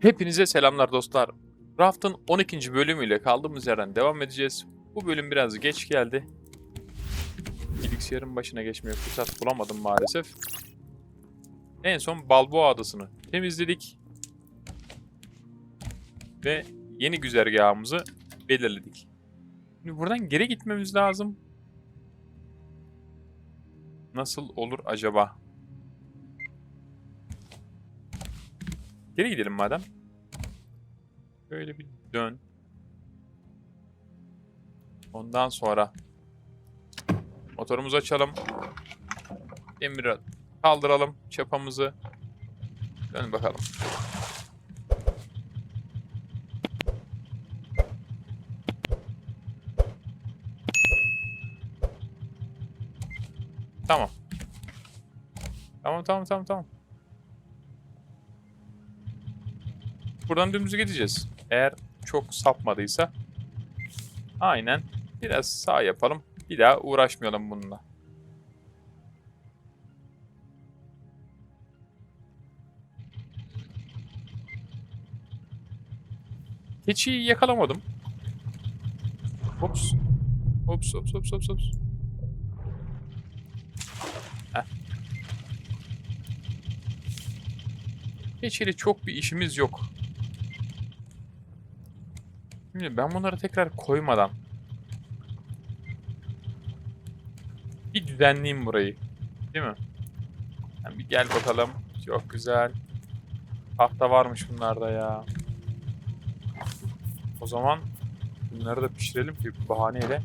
Hepinize selamlar dostlar. Raft'ın 12. bölümüyle kaldığımız yerden devam edeceğiz. Bu bölüm biraz geç geldi. Bilgisayarın başına geçmeye fırsat bulamadım maalesef. En son Balboa adasını temizledik. Ve yeni güzergahımızı belirledik. Şimdi buradan geri gitmemiz lazım. Nasıl olur acaba? Geri gidelim madem. Böyle bir dön. Ondan sonra motorumuzu açalım. Demiri kaldıralım çapamızı. Dön bakalım. Tamam. Tamam tamam tamam tamam. Buradan dümdüz gideceğiz. Eğer çok sapmadıysa. Aynen. Biraz sağ yapalım. Bir daha uğraşmayalım bununla. Keçiyi yakalamadım. Hops. Hops hops hops hops hops. Keçiyle çok bir işimiz yok. Şimdi ben bunları tekrar koymadan bir düzenleyeyim burayı. Değil mi? Yani bir gel bakalım. Çok güzel. Tahta varmış bunlarda ya. O zaman bunları da pişirelim ki bahaneyle.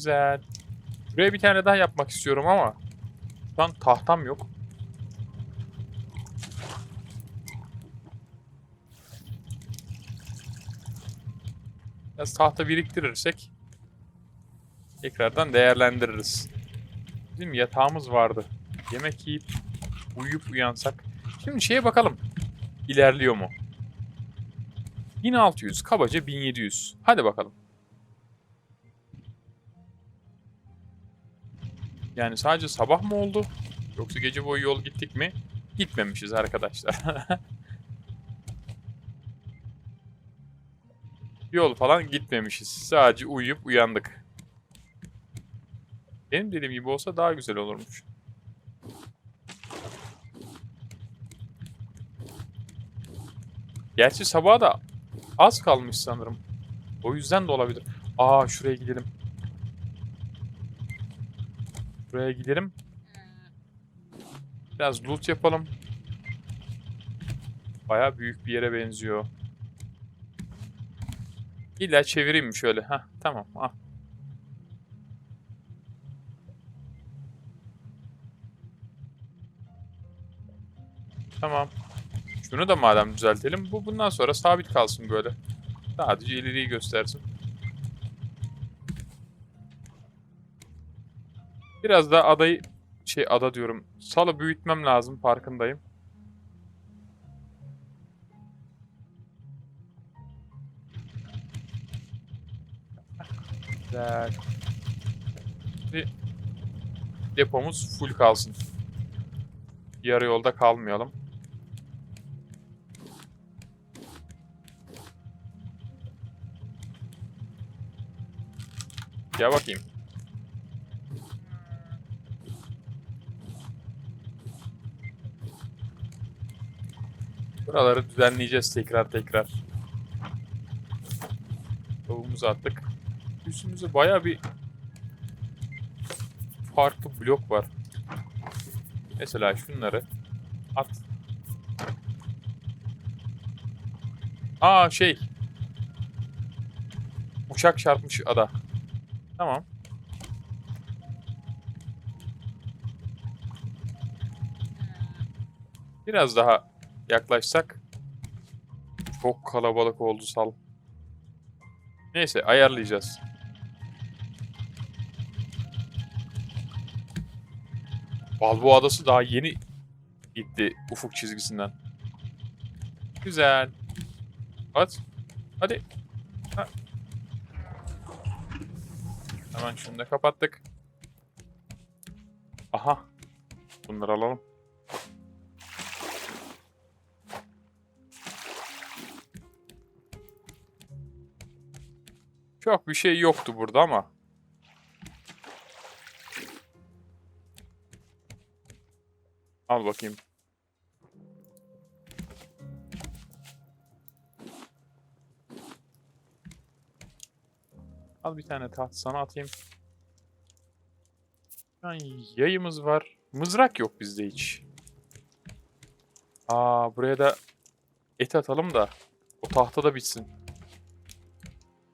Güzel. Buraya bir tane daha yapmak istiyorum ama şu an tahtam yok. Biraz tahta biriktirirsek tekrardan değerlendiririz. Bizim yatağımız vardı. Yemek yiyip uyuyup uyansak. Şimdi şeye bakalım. İlerliyor mu? 1600, kabaca 1700. Hadi bakalım. Yani sadece sabah mı oldu? Yoksa gece boyu yol gittik mi? Gitmemişiz arkadaşlar. yol falan gitmemişiz. Sadece uyuyup uyandık. Benim dediğim gibi olsa daha güzel olurmuş. Gerçi sabaha da az kalmış sanırım. O yüzden de olabilir. Aa şuraya gidelim. Buraya gidelim. Biraz loot yapalım. Baya büyük bir yere benziyor. İlla çevireyim mi şöyle? Hah tamam. Ah. Tamam. Şunu da madem düzeltelim. Bu bundan sonra sabit kalsın böyle. Sadece ileriyi göstersin. Biraz da adayı şey ada diyorum. Salı büyütmem lazım farkındayım. Güzel. Şimdi depomuz full kalsın. Yarı yolda kalmayalım. Gel bakayım. Buraları düzenleyeceğiz tekrar tekrar. Tavuğumuzu attık. Üstümüzde baya bir farklı blok var. Mesela şunları at. Aa şey. Uçak çarpmış ada. Tamam. Biraz daha yaklaşsak çok kalabalık oldu sal. Neyse ayarlayacağız. Balboa Adası daha yeni gitti ufuk çizgisinden. Güzel. At. Hadi. Ha. Hemen şunu da kapattık. Aha. Bunları alalım. Çok bir şey yoktu burada ama. Al bakayım. Al bir tane taht sana atayım. Ay, yayımız var. Mızrak yok bizde hiç. Aa buraya da et atalım da o tahta da bitsin.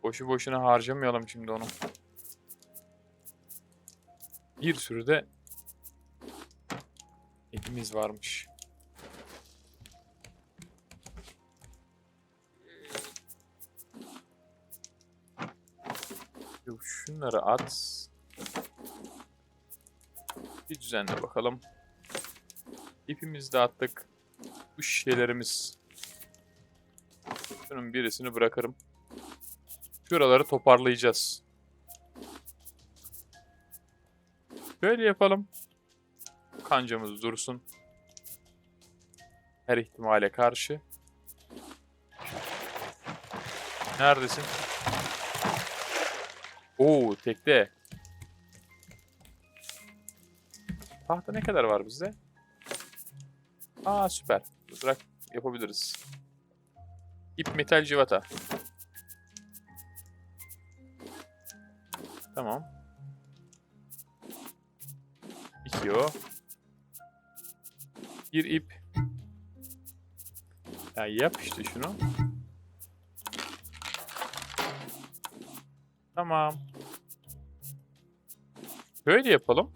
Boşu boşuna harcamayalım şimdi onu. Bir sürü de etimiz varmış. Yok, Şunları at. Bir düzenle bakalım. İpimizi de attık. Bu şeylerimiz. Şunun birisini bırakırım. Şuraları toparlayacağız. Böyle yapalım. Kancamız dursun. Her ihtimale karşı. Neredesin? Oo tekte. Tahta ne kadar var bizde? Aa süper. Mızrak yapabiliriz. İp metal civata. Tamam. İki o. Bir ip. Ya yap işte şunu. Tamam. Böyle yapalım.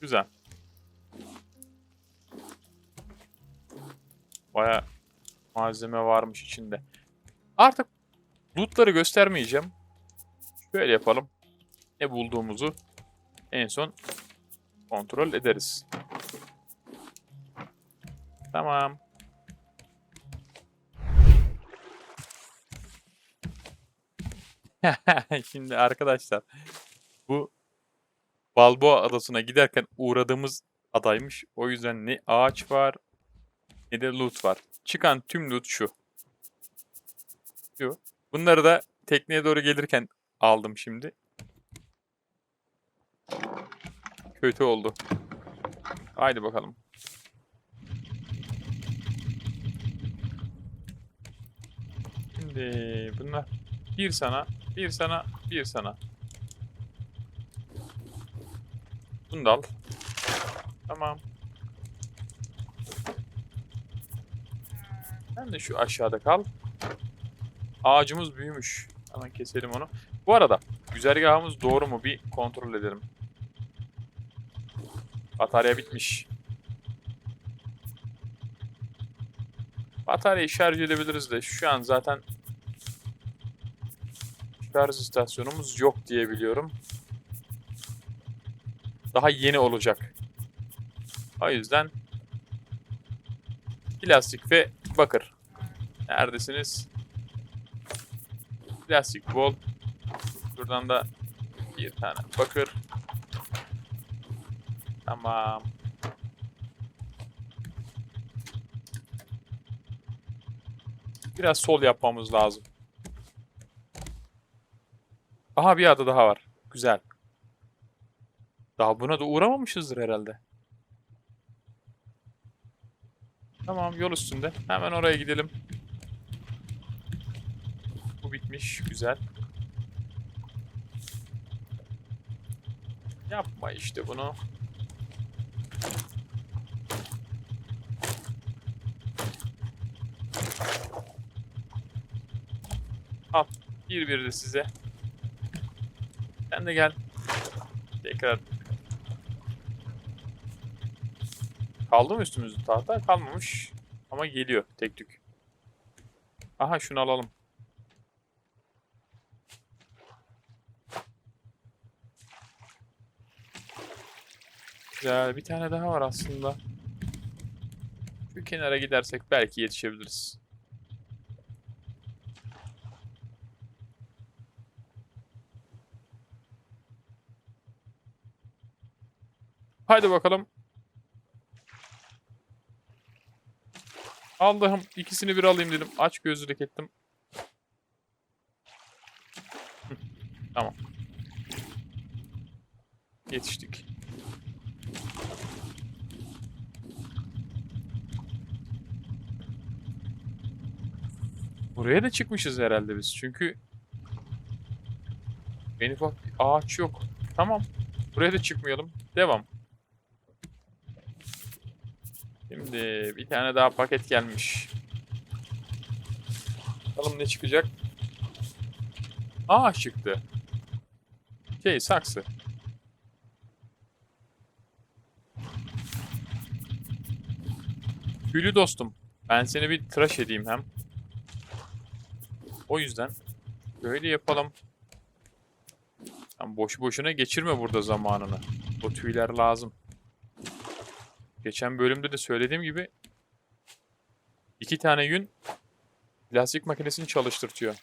Güzel. Baya malzeme varmış içinde. Artık lootları göstermeyeceğim. Şöyle yapalım. Ne bulduğumuzu en son kontrol ederiz. Tamam. Şimdi arkadaşlar bu Balboa adasına giderken uğradığımız adaymış. O yüzden ne ağaç var ne de loot var. Çıkan tüm loot şu. Şu. Bunları da tekneye doğru gelirken aldım şimdi. Kötü oldu. Haydi bakalım. Şimdi bunlar bir sana, bir sana, bir sana. Bunu da al. Tamam. Sen de şu aşağıda kal. Ağacımız büyümüş. Hemen keselim onu. Bu arada güzergahımız doğru mu bir kontrol edelim. Batarya bitmiş. Bataryayı şarj edebiliriz de şu an zaten şarj istasyonumuz yok diye biliyorum. Daha yeni olacak. O yüzden plastik ve bakır. Neredesiniz? Plastik bol. Buradan da bir tane bakır. Tamam. Biraz sol yapmamız lazım. Aha bir ada daha var. Güzel. Daha buna da uğramamışızdır herhalde. Tamam yol üstünde. Hemen oraya gidelim. Bitmiş. Güzel. Yapma işte bunu. Al. Bir bir de size. Sen de gel. Tekrar. Kaldı mı üstümüzde tahta? Kalmamış. Ama geliyor tek tük. Aha şunu alalım. Güzel. Bir tane daha var aslında. Şu kenara gidersek belki yetişebiliriz. Haydi bakalım. Allah'ım ikisini bir alayım dedim. Aç gözlülük ettim. Tamam. Yetiştik. Buraya da çıkmışız herhalde biz. Çünkü en ufak bir ağaç yok. Tamam. Buraya da çıkmayalım. Devam. Şimdi bir tane daha paket gelmiş. Bakalım ne çıkacak. Ağaç çıktı. Şey saksı. Gülü dostum. Ben seni bir tıraş edeyim hem. O yüzden böyle yapalım. Sen boşu boşuna geçirme burada zamanını. O tüyler lazım. Geçen bölümde de söylediğim gibi iki tane yün plastik makinesini çalıştırtıyor.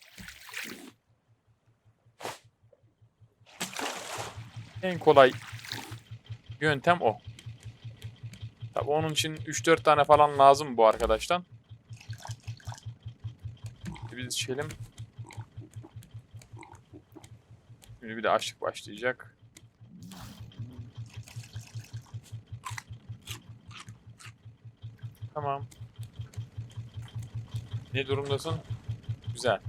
En kolay yöntem o. Tabi onun için 3-4 tane falan lazım bu arkadaştan. Biz içelim. Şimdi bir de açlık başlayacak. Tamam. Ne durumdasın? Güzel.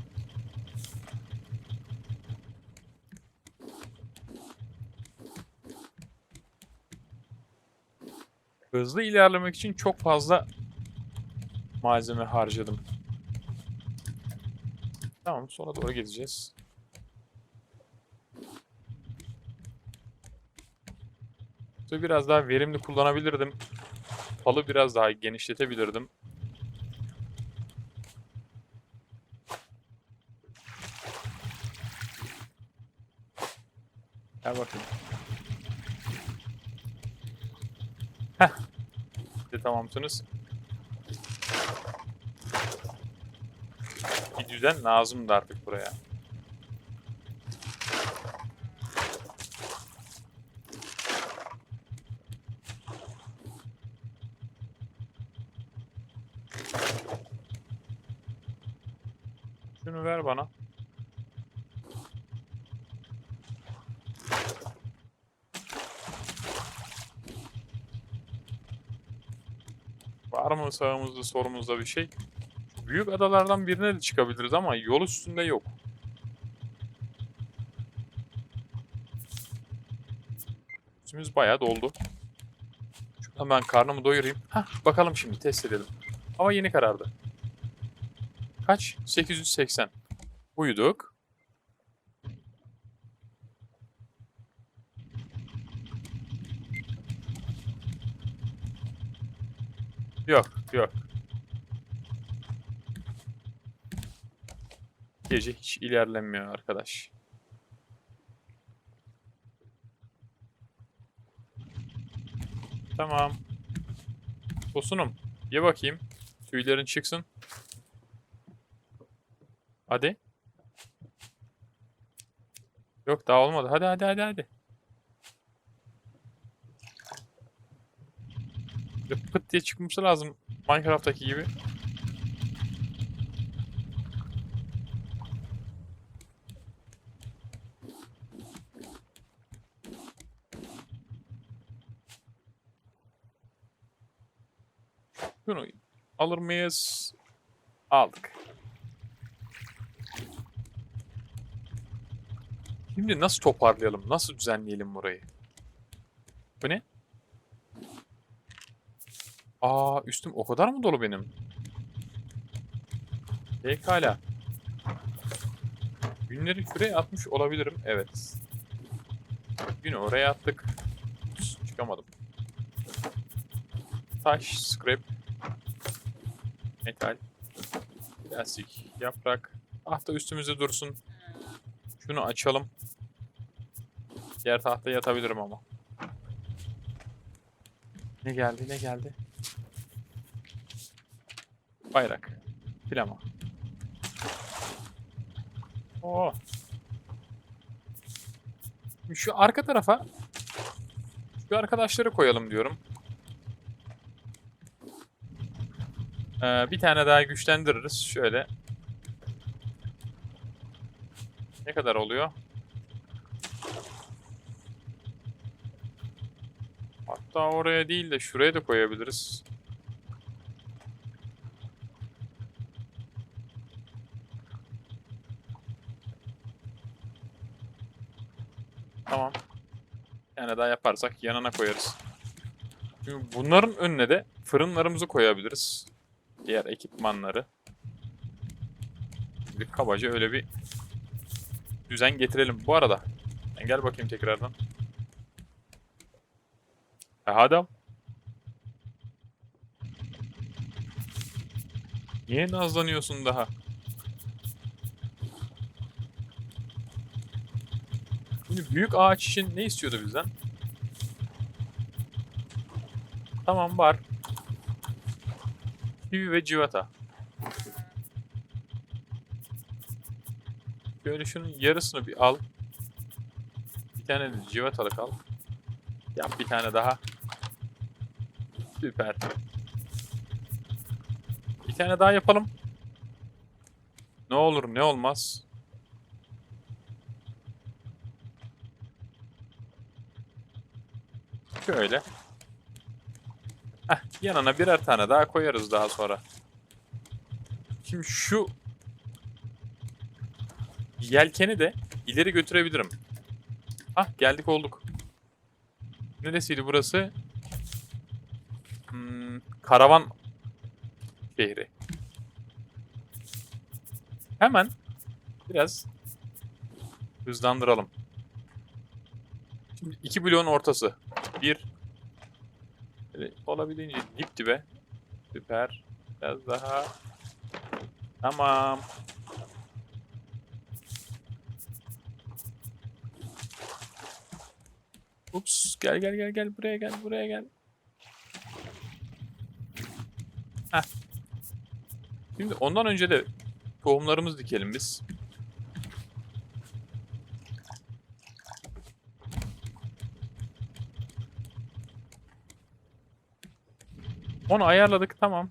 Hızlı ilerlemek için çok fazla malzeme harcadım. Tamam, sonra doğru gideceğiz. Suyu biraz daha verimli kullanabilirdim. Falı biraz daha genişletebilirdim. Gel bakayım. Heh. De tamamsınız. Bir düzen artık buraya. Şunu ver bana. Var mı sağımızda solumuzda bir şey? Büyük adalardan birine de çıkabiliriz ama yol üstünde yok. Üstümüz bayağı doldu. Şuradan ben karnımı doyurayım. Hah bakalım şimdi test edelim. Hava yeni karardı. Kaç? 880. Uyuduk. Yok, yok. Gece hiç ilerlemiyor arkadaş. Tamam. Tosunum. Ye bakayım. Tüylerin çıksın. Hadi. Yok daha olmadı. Hadi hadi hadi hadi. Böyle pıt diye çıkması lazım. Minecraft'taki gibi. Şunu alır mıyız? Aldık. Şimdi nasıl toparlayalım? Nasıl düzenleyelim burayı? Bu ne? Aa üstüm o kadar mı dolu benim? Pekala. Günleri şuraya atmış olabilirim. Evet. Günü oraya attık. Çıkamadım. Taş, scrap, metal, plastik, yaprak. Tahta üstümüzde dursun. Şunu açalım. Diğer tahtaya yatabilirim ama. Ne geldi ne geldi? Bayrak. Plama. Oo. Şu arka tarafa şu arkadaşları koyalım diyorum. Ee, bir tane daha güçlendiririz. Şöyle. Ne kadar oluyor? Hatta oraya değil de şuraya da koyabiliriz. Tamam. Tane daha yaparsak yanına koyarız. Şimdi bunların önüne de fırınlarımızı koyabiliriz. Diğer ekipmanları. Bir kabaca öyle bir düzen getirelim. Bu arada gel bakayım tekrardan. E adam. Niye nazlanıyorsun daha? Şimdi büyük ağaç için ne istiyordu bizden? Tamam var. Kivi ve civata. Böyle şunun yarısını bir al. Bir tane de civatalık al. Yap bir tane daha. Süper. Bir tane daha yapalım. Ne olur ne olmaz. Şöyle. Heh, yanına birer tane daha koyarız daha sonra. Şimdi şu yelkeni de ileri götürebilirim. Ah geldik olduk. Neresiydi burası? Hmm, karavan şehri. Hemen biraz hızlandıralım. Şimdi iki bloğun ortası. Bir. Böyle olabildiğince dip dibe. Süper. Biraz daha. Tamam. Ups. Gel gel gel gel. Buraya gel. Buraya gel. Heh. Şimdi ondan önce de tohumlarımızı dikelim biz. Onu ayarladık tamam.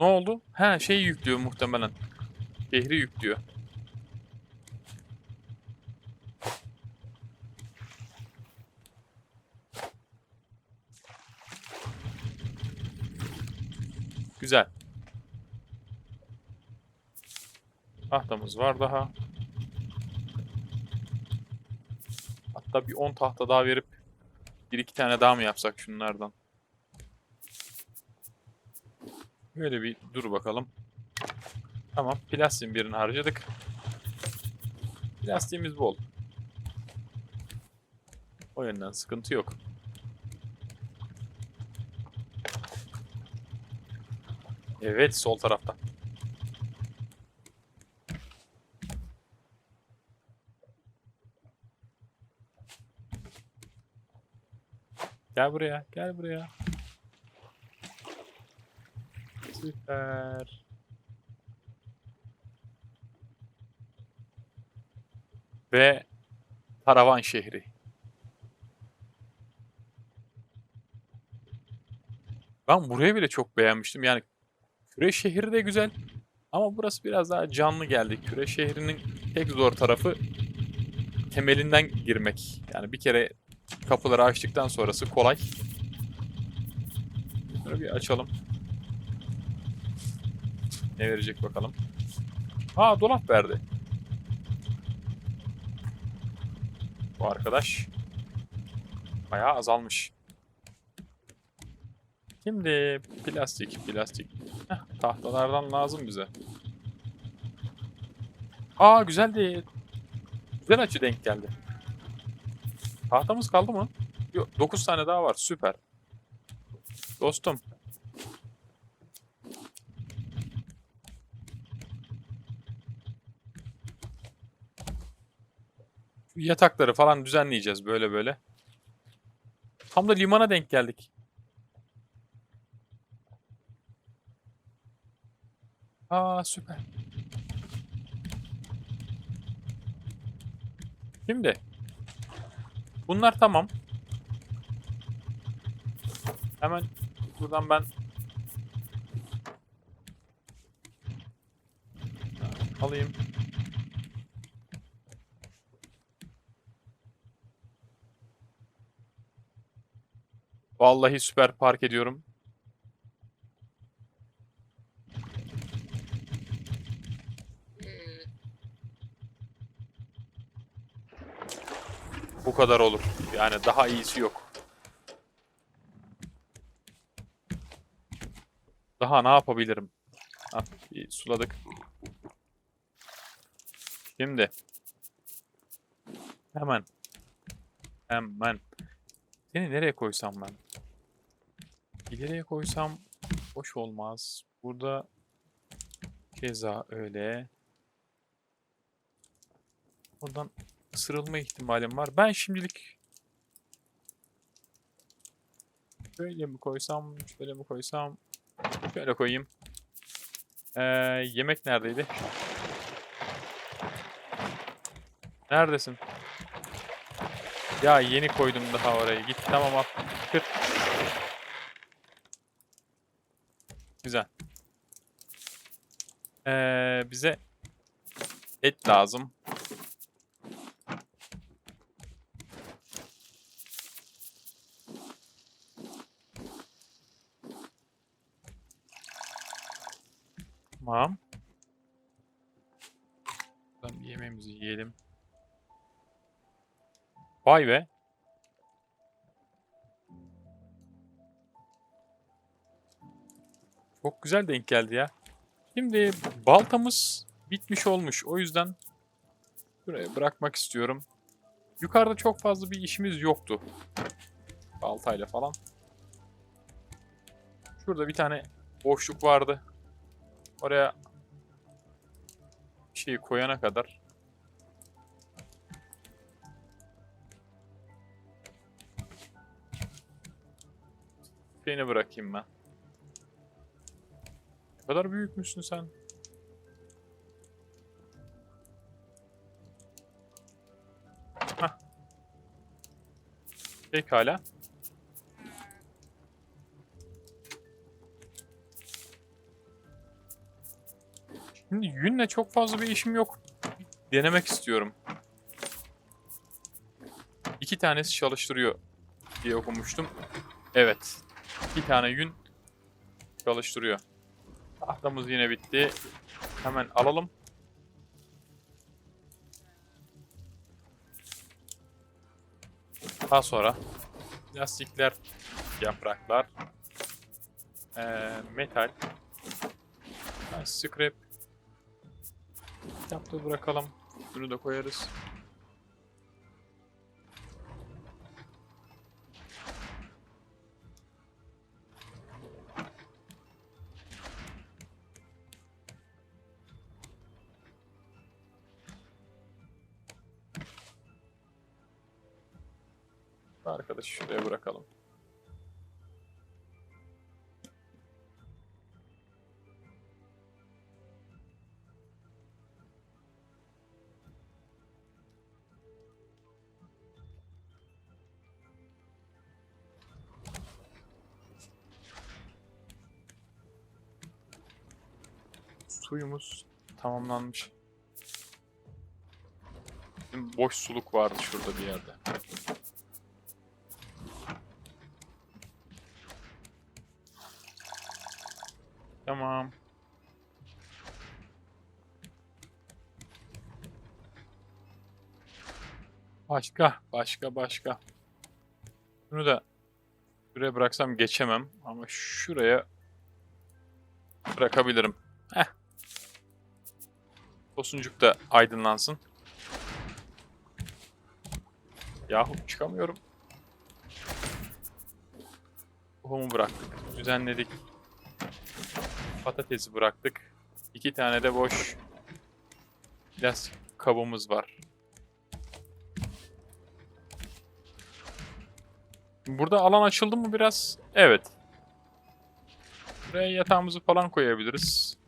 Ne oldu? Ha şey yüklüyor muhtemelen. Şehri yüklüyor. Güzel. Tahtamız var daha. Hatta bir 10 tahta daha verip bir iki tane daha mı yapsak şunlardan? Böyle bir dur bakalım. Tamam. Plastiğin birini harcadık. Plastiğimiz bol. O yönden sıkıntı yok. Evet sol tarafta. Gel buraya, gel buraya. Süper. Ve karavan şehri. Ben burayı bile çok beğenmiştim. Yani Küre şehri de güzel. Ama burası biraz daha canlı geldi. Küre şehrinin tek zor tarafı temelinden girmek. Yani bir kere kapıları açtıktan sonrası kolay. Şöyle bir açalım. Ne verecek bakalım. Aa dolap verdi. Bu arkadaş bayağı azalmış. Şimdi plastik, plastik. Heh, tahtalardan lazım bize. Aa güzel değil. Güzel açı denk geldi. Tahtamız kaldı mı? Yok 9 tane daha var süper. Dostum. Yatakları falan düzenleyeceğiz böyle böyle. Tam da limana denk geldik. Aa süper. Şimdi bunlar tamam. Hemen buradan ben alayım. Vallahi süper park ediyorum. Bu kadar olur. Yani daha iyisi yok. Daha ne yapabilirim? Ha, bir suladık. Şimdi. Hemen. Hemen. Seni nereye koysam ben? İleriye koysam hoş olmaz. Burada keza öyle. Oradan ısırılma ihtimalim var. Ben şimdilik şöyle mi koysam, şöyle mi koysam, şöyle koyayım. Ee, yemek neredeydi? Neredesin? Ya yeni koydum daha oraya. Git tamam al. Kır. Güzel. Ee, bize et lazım. Tamam. Buradan bir yemeğimizi yiyelim. Vay be. Çok güzel denk geldi ya. Şimdi baltamız bitmiş olmuş. O yüzden buraya bırakmak istiyorum. Yukarıda çok fazla bir işimiz yoktu. Baltayla falan. Şurada bir tane boşluk vardı. Oraya şeyi koyana kadar Seni bırakayım ben. Ne kadar büyükmüşsün sen. Hah. Pekala. Şimdi yünle çok fazla bir işim yok. Denemek istiyorum. İki tanesi çalıştırıyor diye okumuştum. Evet. İki tane yün çalıştırıyor. Tahtamız yine bitti. Hemen alalım. Daha sonra lastikler, yapraklar, eee, metal, scrap. Yaptığı bırakalım. Bunu da koyarız. Arkadaş şuraya bırakalım. Suyumuz tamamlanmış. Boş suluk vardı şurada bir yerde. Tamam. Başka, başka, başka. Bunu da şuraya bıraksam geçemem ama şuraya bırakabilirim. Heh. Tosuncuk da aydınlansın. Yahu çıkamıyorum. Tohumu bıraktık, düzenledik. Patatesi bıraktık. İki tane de boş plastik kabımız var. Burada alan açıldı mı biraz? Evet. Buraya yatağımızı falan koyabiliriz.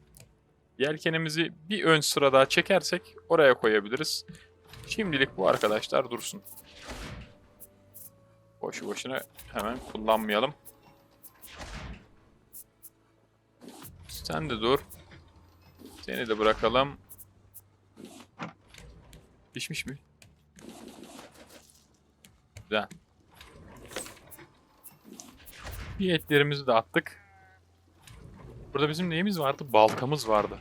Yelkenimizi bir ön sıra daha çekersek oraya koyabiliriz. Şimdilik bu arkadaşlar dursun. Boşu boşuna hemen kullanmayalım. Sen de dur. Seni de bırakalım. Pişmiş mi? Güzel. Bir etlerimizi de attık. Burada bizim neyimiz vardı? Baltamız vardı.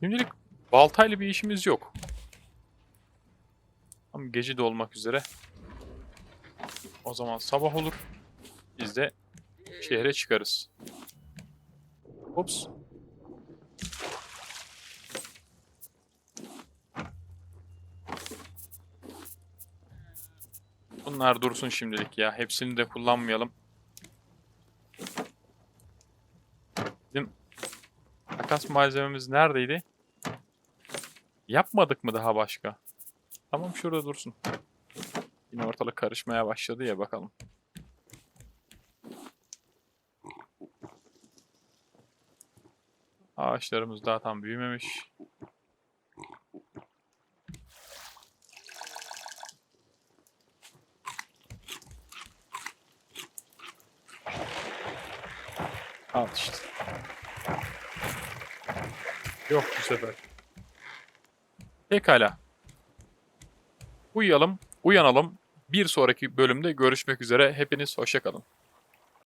Şimdilik baltayla bir işimiz yok. Ama gece de olmak üzere. O zaman sabah olur. Biz de şehre çıkarız. Ops. Bunlar dursun şimdilik ya. Hepsini de kullanmayalım. Bizim takas malzememiz neredeydi? Yapmadık mı daha başka? Tamam şurada dursun. Yine ortalık karışmaya başladı ya bakalım. Ağaçlarımız daha tam büyümemiş. Al işte. Yok bu sefer. Pekala. Uyuyalım, uyanalım. Bir sonraki bölümde görüşmek üzere. Hepiniz hoşça kalın.